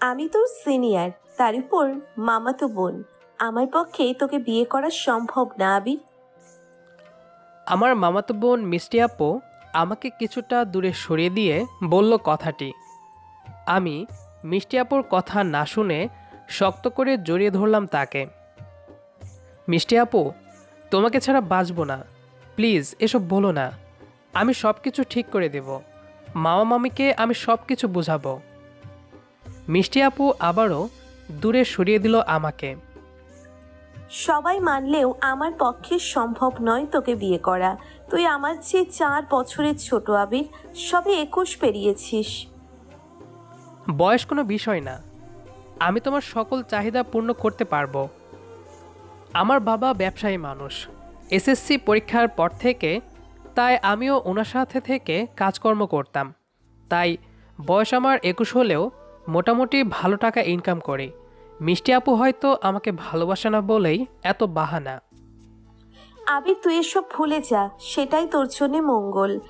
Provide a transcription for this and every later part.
আমি তোর সিনিয়র, তার উপর মামাতো বোন। আমার পক্ষে তোকে বিয়ে করা সম্ভব না আবির আমার মামাতো বোন মিষ্টি আপু আমাকে কিছুটা দূরে সরিয়ে দিয়ে বলল কথাটি। আমি মিষ্টি আপুর কথা না শুনে শক্ত করে জড়িয়ে ধরলাম তাকে। মিষ্টি আপু, তোমাকে ছাড়া বাঁচবো না। প্লিজ, এসব বলো না। আমি সব কিছু ঠিক করে দেব। মামা মামিকে আমি সব কিছু বোঝাবো। মিষ্টি আপু আবারও দূরে সরিয়ে দিল আমাকে। সবাই মানলেও আমার পক্ষে সম্ভব নয় তোকে বিয়ে করা। তুই আমার চেয়ে চার বছরের ছোট আবির সবে একুশ পেরিয়েছিস। বয়স কোনো বিষয় না। আমি তোমার সকল চাহিদা পূর্ণ করতে পারব। আমার বাবা ব্যবসায়ী মানুষ। এসএসসি পরীক্ষার পর থেকে তাই আমিও ওনার সাথে থেকে কাজকর্ম করতাম। তাই বয়স আমার একুশ হলেও মোটামুটি ভালো টাকা ইনকাম করি। মিষ্টি আপু হয়তো আমাকে ভালোবাসে না বলেই এত বাহানা। আবির তুই এসব ভুলে যা সেটাই তোর জন্য মঙ্গল।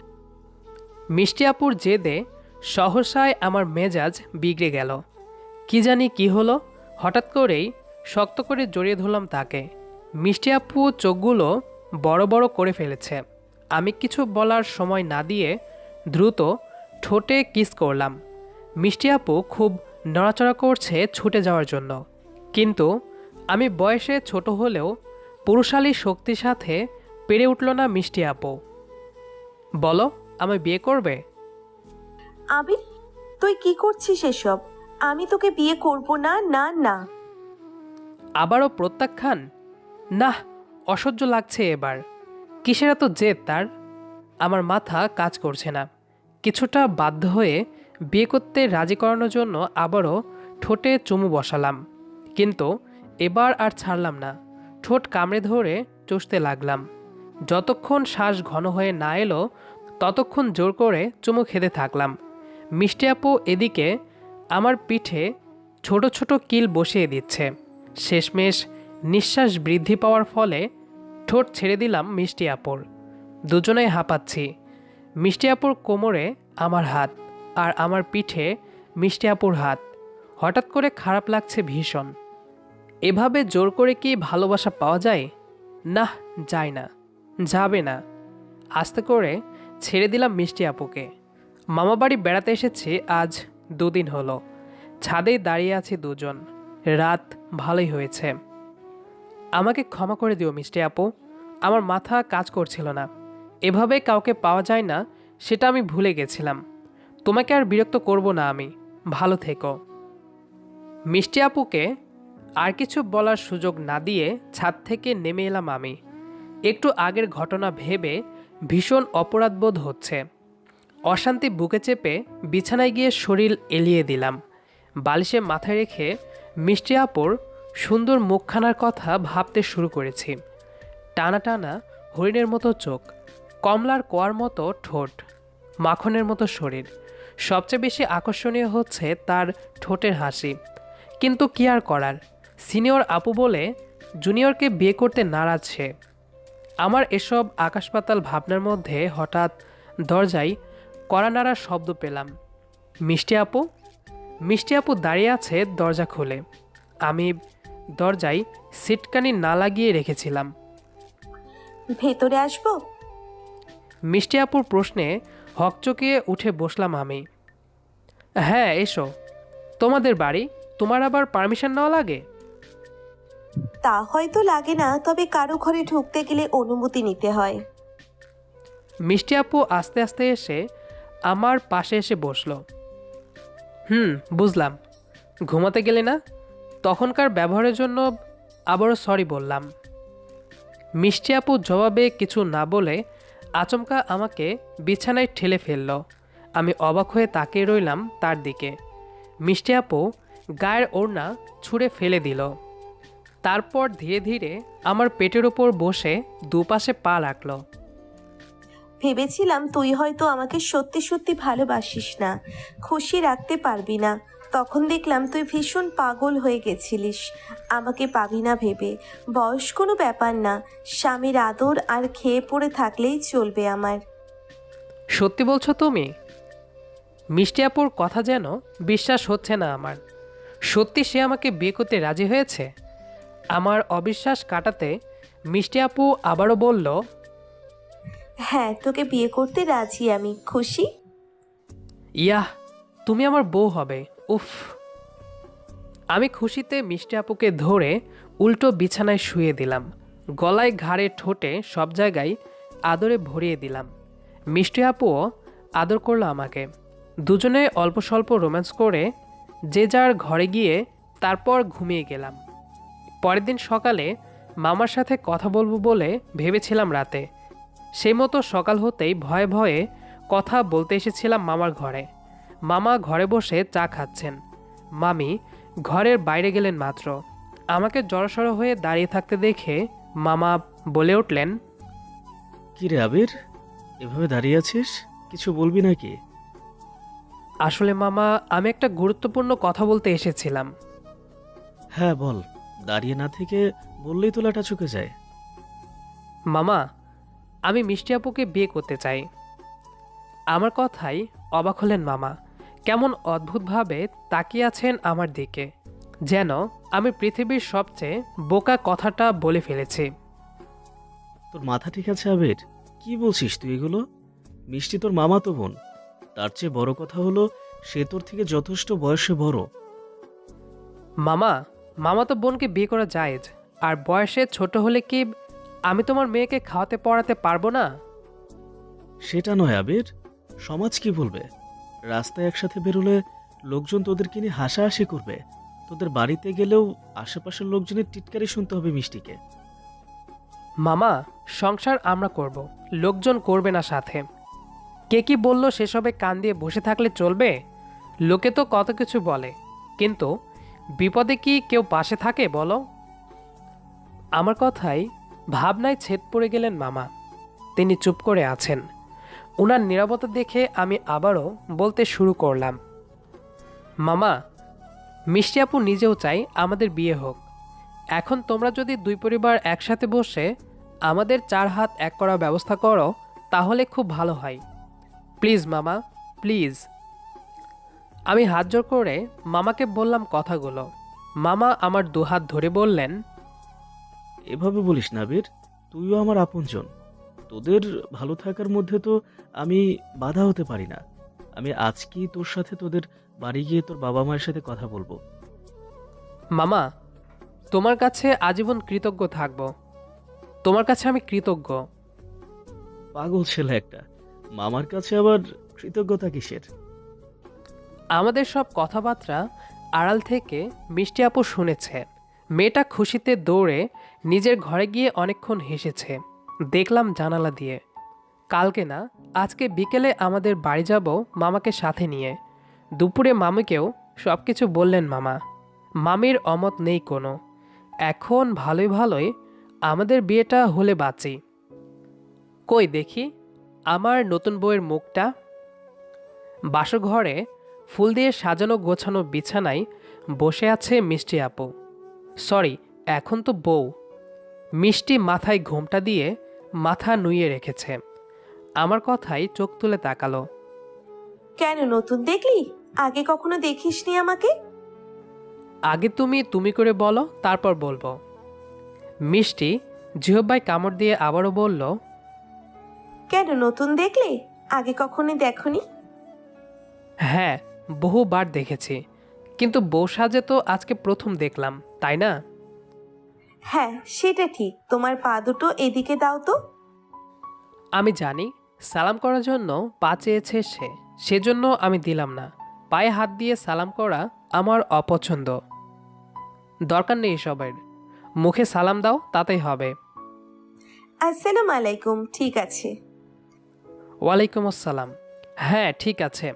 মিষ্টি আপুর জেদে সহসায় আমার মেজাজ বিগড়ে গেল। কি জানি কি হলো হঠাৎ করেই শক্ত করে জড়িয়ে ধরলাম তাকে। মিষ্টি আপু চোখগুলো বড় বড় করে ফেলেছে। আমি কিছু বলার সময় না দিয়ে দ্রুত ঠোঁটে কিস করলাম। মিষ্টি আপু খুব নড়াচড়া করছে ছুটে যাওয়ার জন্য। কিন্তু আমি বয়সে ছোট হলেও পুরুষালী শক্তির সাথে পেরে উঠল না মিষ্টি আপু। বলো আমায় বিয়ে করবে? আবির তুই কি করছিস এসব? আমি তোকে বিয়ে করব না না না। আবারও প্রত্যাখ্যান? না অসহ্য লাগছে এবার। কিসের এত জেদ তার? আমার মাথা কাজ করছে না। কিছুটা বাধ্য হয়ে বিয়ে করতে রাজি করানোর জন্য আবারও ঠোঁটে চুমু বসালাম। কিন্তু এবার আর ছাড়লাম না। ঠোঁট কামড়ে ধরে চষতে লাগলাম। যতক্ষণ শ্বাস ঘন হয়ে না এলো, ততক্ষণ জোর করে চুমু খেতে থাকলাম। মিষ্টি আপু এদিকে আমার পিঠে ছোট ছোট কিল বসিয়ে দিচ্ছে। শেষমেশ নিঃশ্বাস বৃদ্ধি পাওয়ার ফলে ঠোঁট ছেড়ে দিলাম মিষ্টি আপুর। দুজনেই হাঁপাচ্ছি। মিষ্টি আপুর কোমরে আমার হাত। আর আমার পিঠে মিষ্টি আপুর হাত। হঠাৎ করে খারাপ লাগছে ভীষণ। এভাবে জোর করে কি ভালোবাসা পাওয়া যায়? না যায় না। যাবে না। আস্তে করে ছেড়ে দিলাম মিষ্টি আপুকে। মামাবাড়ি বেড়াতে এসেছি, আজ দুদিন হলো। ছাদেই দাঁড়িয়ে আছি দুজন। রাত ভালোই হয়েছে। আমাকে ক্ষমা করে দিও মিষ্টি আপু। আমার মাথা কাজ করছিল না। এভাবে কাউকে পাওয়া যায় না, সেটা আমি ভুলে গেছিলাম। তোমাকে আর বিরক্ত করব না আমি। ভালো থেকো। মিষ্টি আপুকে আর কিছু বলার সুযোগ না দিয়ে ছাদ থেকে নেমে এলাম আমি। একটু আগের ঘটনা ভেবে ভীষণ অপরাধবোধ হচ্ছে। অশান্তি বুকে চেপে বিছানায় গিয়ে শরীর এলিয়ে দিলাম। বালিশে মাথায় রেখে মিষ্টি আপুর সুন্দর মুখখানার কথা ভাবতে শুরু করেছি। টানা টানা হরিণের মতো চোখ, কমলার কোয়ার মতো ঠোঁট, মাখনের মতো শরীর। সবচেয়ে বেশি আকর্ষণীয় হচ্ছে তার ঠোঁটের হাসি। কিন্তু কি আর করার? সিনিয়র আপু বলে জুনিয়রকে বিয়ে করতে নারাজ সে। আমার এসব আকাশপাতাল ভাবনার মধ্যে হঠাৎ দরজায় কড়া নাড়ার শব্দ পেলাম। মিষ্টি আপু? মিষ্টি আপু দাঁড়িয়ে আছে দরজা খুলে। আমি দরজায় সিটকানি না লাগিয়ে রেখেছিলাম। ভেতরে আসব? মিষ্টি আপুর প্রশ্নে হকচকিয়ে উঠে বসলাম আমি। হ্যাঁ এসো। তোমাদের বাড়ি? তোমার আবার পারমিশন নেওয়া লাগে? তা হয়তো লাগে না তবে কারও ঘরে ঢুকতে গেলে অনুমতি নিতে হয়। মিষ্টি আপু আস্তে আস্তে এসে আমার পাশে এসে বসল। হুম বুঝলাম। ঘুমাতে গেলে না? তখনকার ব্যবহারের জন্য আবারও সরি বললাম। মিষ্টি আপু জবাবে কিছু না বলে আচমকা আমাকে বিছানায় ঠেলে ফেলল। আমি অবাক হয়ে তাকিয়ে রইলাম তার দিকে। মিষ্টি আপু গায়ের ওড়না ছুঁড়ে ফেলে দিল। তারপর ধীরে ধীরে আমার পেটের ওপর বসে দুপাশে পা রাখল। ভেবেছিলাম তুই হয়তো আমাকে সত্যি সত্যি ভালোবাসিস না। খুশি রাখতে পারবি না। তখন দেখলাম তুই ভীষণ পাগল হয়ে গেছিলিস। আমাকে পাবি না ভেবে। বয়স কোনো ব্যাপার না। স্বামীর আদর আর খেয়ে পড়ে থাকলেই চলবে আমার। সত্যি বলছো তুমি? মিষ্টি আপুর কথা যেন বিশ্বাস হচ্ছে না আমার। সত্যি সে আমাকে বিয়ে করতে রাজি হয়েছে? আমার অবিশ্বাস কাটাতে মিষ্টি আপু আবারও বলল হ্যাঁ তোকে বিয়ে করতে রাজি আমি। খুশি? ইয়াহ তুমি আমার বউ হবে। উফ। আমি খুশিতে মিষ্টি আপুকে ধরে উল্টো বিছানায় শুয়ে দিলাম। গলায় ঘাড়ে ঠোঁটে সব জায়গায় আদরে ভরিয়ে দিলাম। মিষ্টি আপুও আদর করল আমাকে। দুজনে অল্প স্বল্প রোম্যান্স করে যে যার ঘরে গিয়ে তারপর ঘুমিয়ে গেলাম। পরের দিন সকালে মামার সাথে কথা বলব বলে ভেবেছিলাম রাতে। সেই মতো সকাল হতেই ভয়ে ভয়ে কথা বলতে এসেছিলাম মামার ঘরে। মামা ঘরে বসে চা খাচ্ছেন। মামি ঘরের বাইরে গেলেন মাত্র। আমাকে জড়সড় হয়ে দাঁড়িয়ে থাকতে দেখে মামা বলে উঠলেন কি রে আবির এভাবে দাঁড়িয়ে আছিস? কিছু বলবি নাকি? আসলে মামা আমি একটা গুরুত্বপূর্ণ কথা বলতে এসেছিলাম। হ্যাঁ বল। দাঁড়িয়ে না থেকে বললেই তোলাটা চুকে যায়। মামা আমি মিষ্টি আপুকে বিয়ে করতে চাই। আমার কথাই অবাক হলেন মামা। কেমন অদ্ভুতভাবে তাকিয়ে আছেন আমার দিকে। যেন আমি পৃথিবীর সবচেয়ে বোকা কথাটা বলে ফেলেছি। তোর মাথা ঠিক আছে আবির? কি বলছিস তুই এগুলো? মিষ্টি তোর মামা তো বোন। তার চেয়ে বড় কথা হলো সে তোর থেকে যথেষ্ট বয়সে বড়। মামা মামা তো বোনকে বিয়ে করা জায়েজ। আর বয়সে ছোট হলে কি আমি তোমার মেয়েকে খাওয়াতে পড়াতে পারব না? সেটা নয় আবির। সমাজ কি বলবে? রাস্তায় একসাথে বেরোলে লোকজন তোদেরকে নিয়ে হাসাহাসি করবে। তোদের বাড়িতে গেলেও আশেপাশের লোকজনের টিটকারি শুনতে হবে মিষ্টিকে। মামা, সংসার আমরা করব। লোকজন করবে না সাথে। কে কি বলল সেসবে কান দিয়ে বসে থাকলে চলবে? লোকে তো কত কিছু বলে। কিন্তু বিপদে কি কেউ পাশে থাকে বলো? আমার কথাই ভাবনায় ছেদ পড়ে গেলেন মামা। তিনি চুপ করে আছেন। ওনার নিরাপত্তা দেখে আমি আবারও বলতে শুরু করলাম। মামা, মিষ্টি আপু নিজেও চাই আমাদের বিয়ে হোক। এখন তোমরা যদি দুই পরিবার একসাথে বসে আমাদের চার হাত এক করার ব্যবস্থা করো, তাহলে খুব ভালো হয়। প্লিজ মামা, প্লিজ। আমি হাত জোর করে মামাকে বললাম কথাগুলো। মামা আমার দুহাত ধরে বললেন, এভাবে বলিস না আবির তুইও আমার আপনজন। তোদের ভালো থাকার মধ্যে তো আমি বাধা হতে পারি না। আমি আজকেই তোর সাথে তোদের বাড়ি গিয়ে তোর বাবা মায়ের সাথে কথা বলব। মামা তোমার কাছে আজীবন কৃতজ্ঞ থাকব। তোমার কাছে আমি কৃতজ্ঞ। পাগল ছেলে একটা। মামার কাছে আবার কৃতজ্ঞতা কিসের? আমাদের সব কথাবার্তা আড়াল থেকে মিষ্টি আপু শুনেছে। মেয়েটা খুশিতে দৌড়ে নিজের ঘরে গিয়ে অনেকক্ষণ হেসেছে। দেখলাম জানালা দিয়ে। কালকে না, আজকে বিকেলে আমাদের বাড়ি যাব মামাকে সাথে নিয়ে। দুপুরে মামিকেও সব কিছু বললেন মামা। মামির অমত নেই কোনো। এখন ভালোই ভালোই আমাদের বিয়েটা হলে বাঁচি। কই দেখি, আমার নতুন বউয়ের মুখটা। বাসঘরে ফুল দিয়ে সাজানো গোছানো বিছানায় বসে আছে মিষ্টি আপু। সরি, এখন তো বউ। মিষ্টি মাথায় ঘোমটা দিয়ে মাথা নুইয়ে রেখেছে। আমার কথাই চোখ তুলে তাকালো। কেন নতুন দেখলি? আগে কখনো দেখিসনি আমাকে? আগে তুমি তুমি করে বলো তারপর বলব। মিষ্টি জিহব্বাই কামড় দিয়ে আবারও বলল কেন নতুন দেখলে? আগে কখনো দেখনি? হ্যাঁ বহুবার দেখেছি। কিন্তু বউ সাজে তো আজকে প্রথম দেখলাম তাই না? হ্যাঁ সেটা ঠিক। তোমার পা দুটো এদিকে দাও তো। আমি জানি সালাম করার জন্য পা চেয়েছে সে। সেজন্য আমি দিলাম না। পায়ে হাত দিয়ে সালাম করা আমার অপছন্দ। দরকার নেই এসবের। মুখে সালাম দাও তাতেই হবে। আসসালামু আলাইকুম ঠিক আছে। ওয়ালাইকুম আসসালাম। হ্যাঁ ঠিক আছে।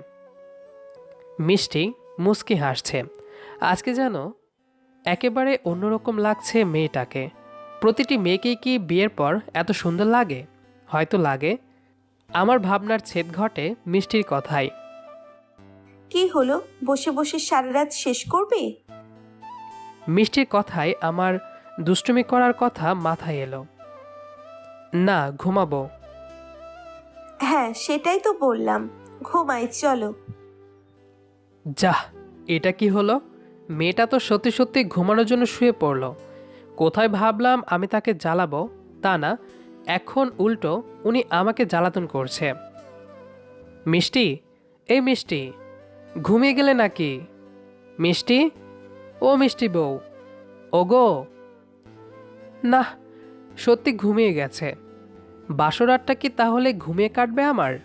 মিষ্টি মুস্কি হাসছে। আজকে যেন একেবারে অন্যরকম লাগছে মেয়েটাকে। প্রতিটি মেয়েকেই কি বিয়ের পর এত সুন্দর লাগে? হয়তো লাগে। আমার ভাবনার ছেদ ঘটে মিষ্টির কথাই কি হলো? বসে বসে সারা রাত শেষ করবে? মিষ্টির কথায় আমার দুষ্টুমি করার কথা মাথায় এলো। না ঘুমাবো। হ্যাঁ সেটাই তো বললাম। ঘুমাই চলো। যাহ এটা কি হলো? মেয়েটা তো সত্যি সত্যি ঘুমানোর জন্য শুয়ে পড়ল। কোথায় ভাবলাম আমি তাকে জ্বালাবো? তা না, এখন উল্টো উনি আমাকে জ্বালাতন করছে। মিষ্টি? এই মিষ্টি, ঘুমিয়ে গেলে নাকি? মিষ্টি? ও মিষ্টি বউ। ওগো। না সত্যি ঘুমিয়ে গেছে। বাসরাতটা কি তাহলে ঘুমিয়ে কাটবে আমার?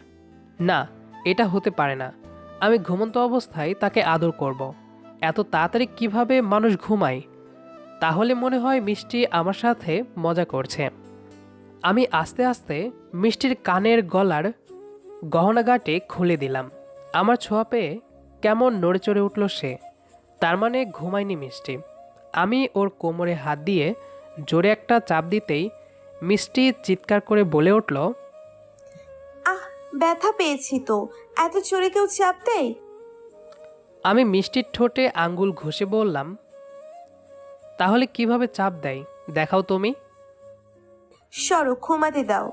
না, এটা হতে পারে না। আমি ঘুমন্ত অবস্থায় তাকে আদর করব। এত তাড়াতাড়ি কীভাবে মানুষ ঘুমায়? তাহলে মনে হয় মিষ্টি আমার সাথে মজা করছে। আমি আস্তে আস্তে মিষ্টির কানের গলার গহনাগাটে খুলে দিলাম। আমার ছোঁয়া পেয়ে কেমন নড়ে চড়ে উঠল সে। তার মানে ঘুমায়নি মিষ্টি। আমি ওর কোমরে হাত দিয়ে জোরে একটা চাপ দিতেই মিষ্টি চিৎকার করে বলে উঠল, আহ, ব্যথা পেয়েছি তো। এত চড়ে কেউ চাপ দেয়? আমি মিষ্টির ঠোঁটে আঙ্গুল ঘষে বললাম তাহলে কীভাবে চাপ দেয়? দেখাও তুমি সরো ঘুমাতে দাও।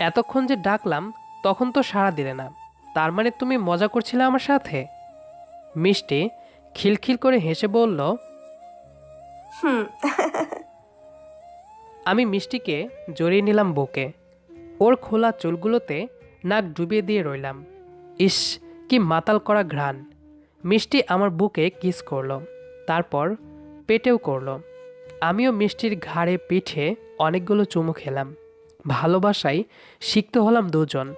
এতক্ষণ যে ডাকলাম তখন তো সাড়া দিলে না। তার মানে তুমি মজা করছিলে আমার সাথে? মিষ্টি খিলখিল করে হেসে বলল হুম। আমি মিষ্টিকে জড়িয়ে নিলাম বুকে ওর খোলা চুলগুলোতে নাক ডুবিয়ে দিয়ে রইলাম। ইস কি মাতাল করা ঘ্রাণ। মিষ্টি আমার বুকে কিস করল, তারপর পেটেও করল। আমিও মিষ্টির ঘাড়ে পিঠে অনেকগুলো চুমু খেলাম। ভালোবাসায় শিখতে হলাম দুজন।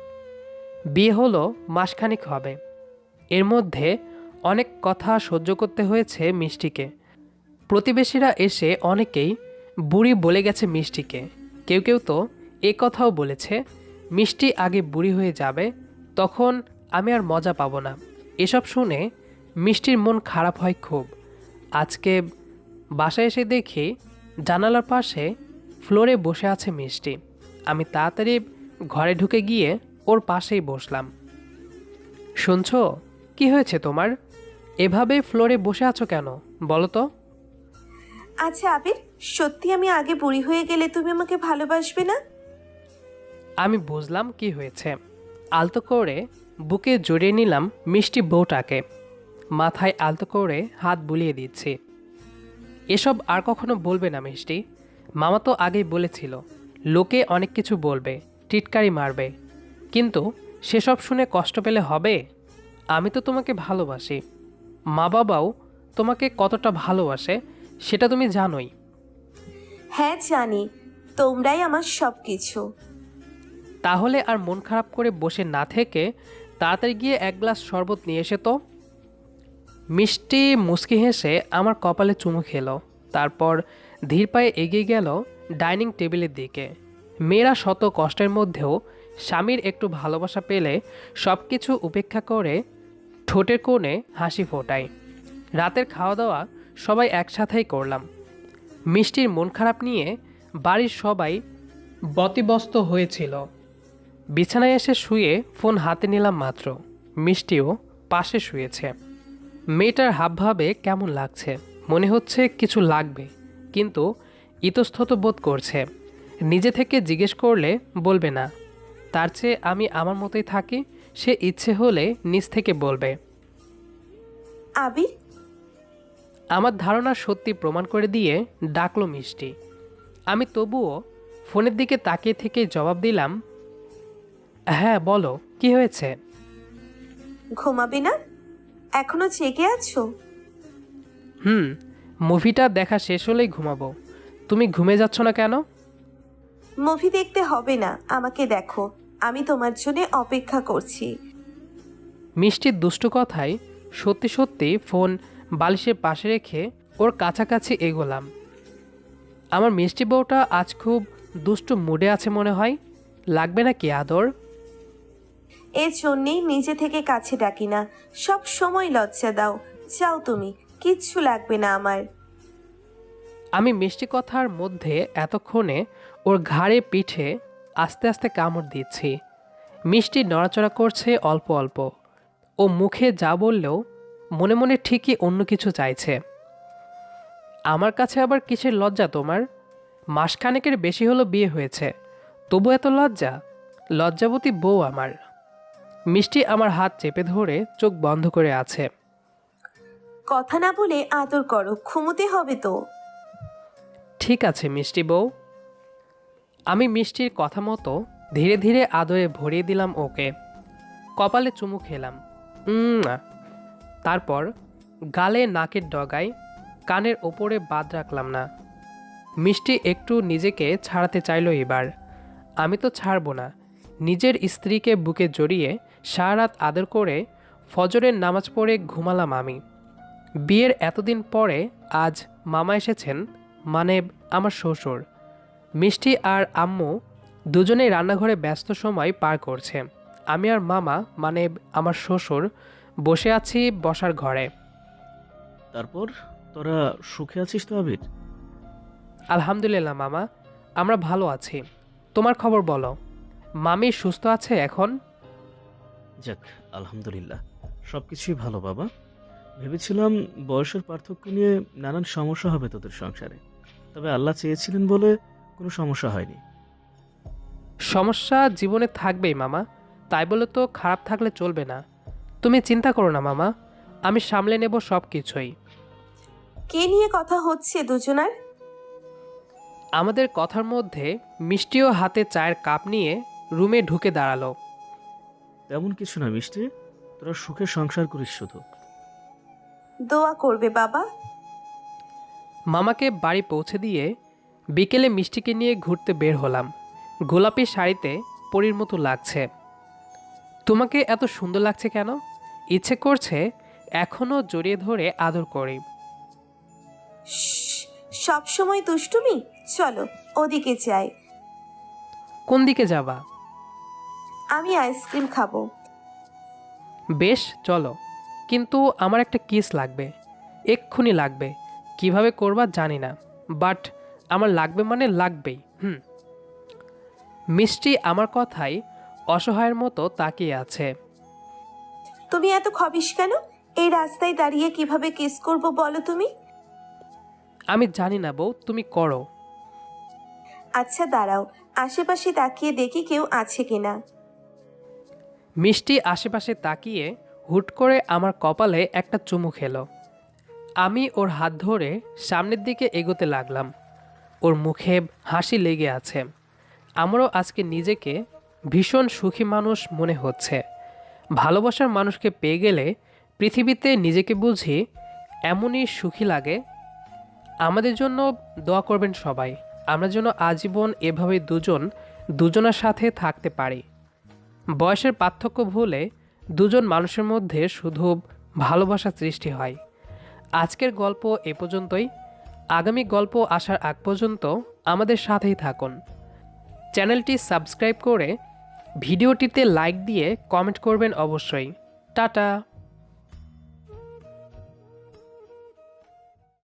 বিয়ে হলো মাসখানিক হবে। এর মধ্যে অনেক কথা সহ্য করতে হয়েছে মিষ্টিকে। প্রতিবেশীরা এসে অনেকেই বুড়ি বলে গেছে মিষ্টিকে। কেউ কেউ তো এ কথাও বলেছে, মিষ্টি আগে বুড়ি হয়ে যাবে, তখন আমি আর মজা পাবো না। এসব শুনে মিষ্টির মন খারাপ হয় খুব। আজকে বাসায় এসে দেখি জানালার পাশে ফ্লোরে বসে আছে মিষ্টি। আমি তাড়াতাড়ি ঘরে ঢুকে গিয়ে ওর পাশেই বসলাম। শুনছো? কি হয়েছে তোমার? এভাবে ফ্লোরে বসে আছো কেন? বলো তো। আচ্ছা আবির সত্যি আমি আগে বুড়ি হয়ে গেলে তুমি আমাকে ভালোবাসবে না? আমি বুঝলাম কি হয়েছে। আলতো করে বুকে জড়িয়ে নিলাম মিষ্টি বউটাকে। মাথায় আলতো করে হাত বুলিয়ে দিচ্ছি। এসব আর কখনো বলবে না মিষ্টি। মামা তো আগেই বলেছিল লোকে অনেক কিছু বলবে টিটকারি মারবে। কিন্তু সেসব শুনে কষ্ট পেলে হবে? আমি তো তোমাকে ভালোবাসি। মা বাবাও তোমাকে কতটা ভালোবাসে সেটা তুমি জানোই। হ্যাঁ জানি। তোমরাই আমার সব কিছু তাহলে আর মন খারাপ করে বসে না থেকে তাড়াতাড়ি গিয়ে এক গ্লাস শরবত নিয়ে এসে তো। মিষ্টি মুচকি হেসে আমার কপালে চুমু খেলো। তারপর ধীর পায়ে এগিয়ে গেল ডাইনিং টেবিলের দিকে। মেয়েরা শত কষ্টের মধ্যেও স্বামীর একটু ভালোবাসা পেলে সব কিছু উপেক্ষা করে ঠোঁটের কোণে হাসি ফোটায়। রাতের খাওয়া দাওয়া সবাই একসাথেই করলাম। মিষ্টির মন খারাপ নিয়ে বাড়ির সবাই বতিবস্ত হয়েছিল। বিছানায় এসে শুয়ে ফোন হাতে নিলাম মাত্র। মিষ্টিও পাশে শুয়েছে। মেয়েটার হাবভাবে কেমন লাগছে? মনে হচ্ছে কিছু লাগবে কিন্তু ইতস্তত বোধ করছে। নিজে থেকে জিজ্ঞেস করলে বলবে না। তার চেয়ে আমি আমার মতোই থাকি সে ইচ্ছে হলে নিজ থেকে বলবে। আবির আমার ধারণা সত্যি প্রমাণ করে দিয়ে ডাকলো মিষ্টি। আমি তবুও ফোনের দিকে তাকিয়ে থেকে জবাব দিলাম হ্যাঁ বলো কি হয়েছে? ঘুমাবে না? এখনও জেগে আছো? হুম মুভিটা দেখা শেষ হলেই ঘুমাবো। তুমি ঘুমে যাচ্ছ না কেন? মুভি দেখতে হবে না আমাকে দেখো। আমি তোমার জন্য অপেক্ষা করছি। মিষ্টির দুষ্টু কথায় সত্যি সত্যি ফোন বালিশের পাশে রেখে ওর কাছাকাছি এগোলাম। আমার মিষ্টি বউটা আজ খুব দুষ্টু মুডে আছে মনে হয়। লাগবে না কি আদর? এর জন্যেই নিজে থেকে কাছে ডাকি না। সব সময় লজ্জা দাও। যাও তুমি, কিচ্ছু লাগবে না আমার। আমি মিষ্টি কথার মধ্যে এতক্ষণে ওর ঘাড়ে পিঠে আস্তে আস্তে কামড় দিচ্ছি। মিষ্টি নড়াচড়া করছে অল্প অল্প। ও মুখে যা বললেও মনে মনে ঠিকই অন্য কিছু চাইছে। আমার কাছে আবার কিসের লজ্জা তোমার? মাসখানেকের বেশি হলো বিয়ে হয়েছে। তবু এত লজ্জা? লজ্জাবতী বউ আমার। মিষ্টি আমার হাত চেপে ধরে চোখ বন্ধ করে আছে। কথা না বলে আদর করো ঘুমোতে হবে তো। ঠিক আছে মিষ্টি বউ। আমি মিষ্টির কথা মতো ধীরে ধীরে আদরে ভরিয়ে দিলাম ওকে। কপালে চুমু খেলাম। তারপর গালে নাকের ডগায় কানের ওপরে বাদ রাখলাম না। মিষ্টি একটু নিজেকে ছাড়াতে চাইলো এবার। আমি তো ছাড়বো না। নিজের স্ত্রীকে বুকে জড়িয়ে সারা রাত আদর করে ফজরের নামাজ পড়ে ঘুমালাম আমি। বিয়ের এতদিন পরে আজ মামা এসেছেন মানে আমার শ্বশুর। মিষ্টি আর আম্মু দুজনেই রান্নাঘরে ব্যস্ত সময় পার করছে। আমি আর মামা মানে আমার শ্বশুর বসে আছি বসার ঘরে। তারপর তোরা সুখে আছিস তো আবির? আলহামদুলিল্লাহ মামা আমরা ভালো আছি। তোমার খবর বলো। মামি সুস্থ আছে এখন? যাক আলহামদুলিল্লাহ। সব কিছুই ভালো বাবা। ভেবেছিলাম বয়সের পার্থক্য নিয়ে নানান সমস্যা হবে তোদের সংসারে। তবে আল্লাহ চেয়েছিলেন বলে কোনো সমস্যা হয়নি। সমস্যা জীবনে থাকবেই মামা। তাই বলে তো খারাপ থাকলে চলবে না। তুমি চিন্তা করো না মামা। আমি সামলে নেব সব কিছুই কে নিয়ে কথা হচ্ছে দুজনার? আমাদের কথার মধ্যে মিষ্টিও হাতে চায়ের কাপ নিয়ে রুমে ঢুকে দাঁড়াল। তেমন কিছু না মিষ্টি। তোরা সুখে সংসার করিস শুধু। দোয়া করবে বাবা। মামাকে বাড়ি পৌঁছে দিয়ে বিকেলে মিষ্টিকে নিয়ে ঘুরতে বের হলাম। গোলাপি শাড়িতে পরীর মতো লাগছে। তোমাকে এত সুন্দর লাগছে কেন? ইচ্ছে করছে এখনও জড়িয়ে ধরে আদর করি। সব সময় দুষ্টুমি? চলো ওদিকে যাই। কোন দিকে যাবা? আমি আইসক্রিম খাব। বেশ চলো। কিন্তু আমার একটা কিস লাগবে। এক্ষুনি লাগবে। কীভাবে করবা জানি না। বাট আমার লাগবে মানে লাগবেই হুম। মিষ্টি আমার কথাই অসহায়ের মতো তাকিয়ে আছে। তুমি এত খবিস কেন? এই রাস্তায় দাঁড়িয়ে কীভাবে কিস করব বলো তুমি? আমি জানি না বউ তুমি করো। আচ্ছা দাঁড়াও। আশেপাশে তাকিয়ে দেখি কেউ আছে কিনা। মিষ্টি আশেপাশে তাকিয়ে হুট করে আমার কপালে একটা চুমু খেলো। আমি ওর হাত ধরে সামনের দিকে এগোতে লাগলাম। ওর মুখে হাসি লেগে আছে। আমারও আজকে নিজেকে ভীষণ সুখী মানুষ মনে হচ্ছে। ভালোবাসার মানুষকে পেয়ে গেলে পৃথিবীতে নিজেকে বুঝি এমনই সুখী লাগে। আমাদের জন্য দোয়া করবেন সবাই। আমরা যেন আজীবন এভাবে দুজন, দুজনের সাথে থাকতে পারি। বয়সের পার্থক্য ভুলে দুজন মানুষের মধ্যে শুধু ভালোবাসা সৃষ্টি হয়। আজকের গল্প এ পর্যন্তই। আগামী গল্প আসার আগ পর্যন্ত আমাদের সাথেই থাকুন। চ্যানেলটি সাবস্ক্রাইব করে ভিডিওটিতে লাইক দিয়ে কমেন্ট করবেন অবশ্যই। টাটা!